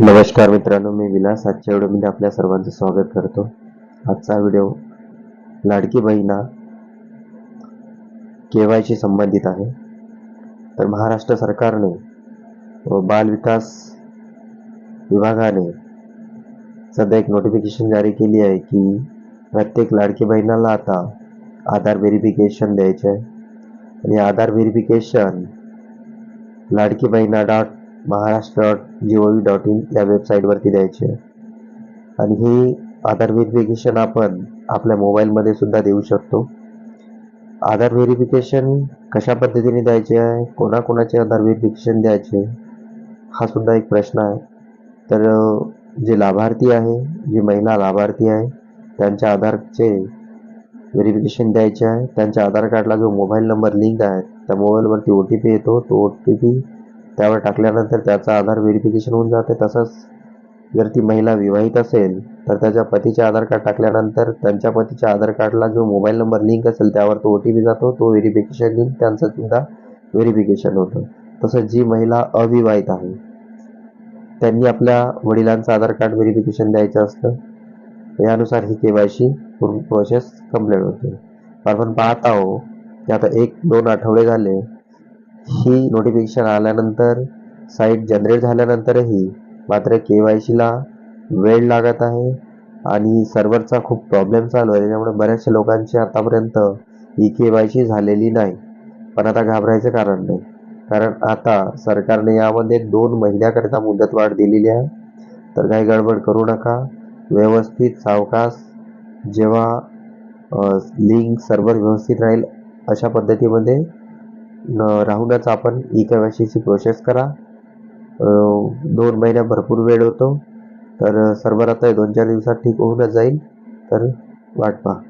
नमस्कार मित्रांनो मी विलास. आजच्या व्हिडिओमध्ये आपल्या सर्वांचं स्वागत करतो. आजचा व्हिडिओ लाडकी बहिणा केवायशी संबंधित आहे. तर महाराष्ट्र सरकारने व बाल विकास विभागाने सध्या एक नोटिफिकेशन जारी केली आहे की प्रत्येक लाडकी बहिणाला आता आधार व्हेरिफिकेशन द्यायचे आहे. आणि Aadhaar verification Ladki Bahina dot Maharashtra dot G O V dot in या वेबसाईटवरती द्यायचे आहे. आणि हे आधार व्हेरिफिकेशन आपण आपल्या मोबाईलमध्ये सुद्धा देऊ शकतो. आधार व्हेरिफिकेशन कशा पद्धतीने द्यायचे आहे? कोणाकोणाचे आधार व्हेरिफिकेशन द्यायचे? हा सुद्धा एक प्रश्न आहे. तर जे लाभार्थी आहे जी महिला लाभार्थी आहे त्यांच्या आधारचे व्हेरिफिकेशन द्यायचे आहे. त्यांच्या आधार कार्डला जो मोबाईल नंबर लिंक आहे त्या मोबाईलवरती ओ टी पी येतो. तो ओ टी पी त्यावर टाकल्यानंतर त्याचा आधार व्हेरिफिकेशन होऊन जाते. तसंच जर ती महिला विवाहित असेल तर त्याच्या पतीचे आधार कार्ड टाकल्यानंतर त्यांच्या पतीच्या आधार कार्डला जो मोबाईल नंबर लिंक असेल त्यावर तो ओ टी पी जातो. तो व्हेरिफिकेशन लिंक त्यांचं सुद्धा व्हेरिफिकेशन होतं. तसंच जी महिला अविवाहित आहे त्यांनी आपल्या वडिलांचं आधार कार्ड व्हेरिफिकेशन द्यायचं असतं. यानुसार ही के वाय सी पूर्ण प्रोसेस कंप्लीट होते. आपण पाहत आहो की आता एक दोन आठवडे झाले ही नोटिफिकेशन आल्यानंतर साईट जनरेट झाल्यानंतरही मात्र के वाय सीला वेळ लागत आहे आणि सर्व्हरचा खूप प्रॉब्लेम चालू आहे. त्याच्यामुळे बऱ्याचशा लोकांची आतापर्यंत ई के वाय सी झालेली नाही. पण आता घाबरायचं कारण नाही. कारण आता सरकारने यामध्ये दोन महिन्याकरिता मुदतवाढ दिलेली आहे. तर काही गडबड करू नका. व्यवस्थित सावकाश जेव्हा लिंक सर्व्हर व्यवस्थित राहील अशा पद्धतीमध्ये राहूनच आपण ई केवायसीची प्रोसेस करा दोन महिन्या भरपूर वेळ होतो तर सर्वर आता दोन चार दिवसात ठीक होऊनच जाईल. तर वाट पहा.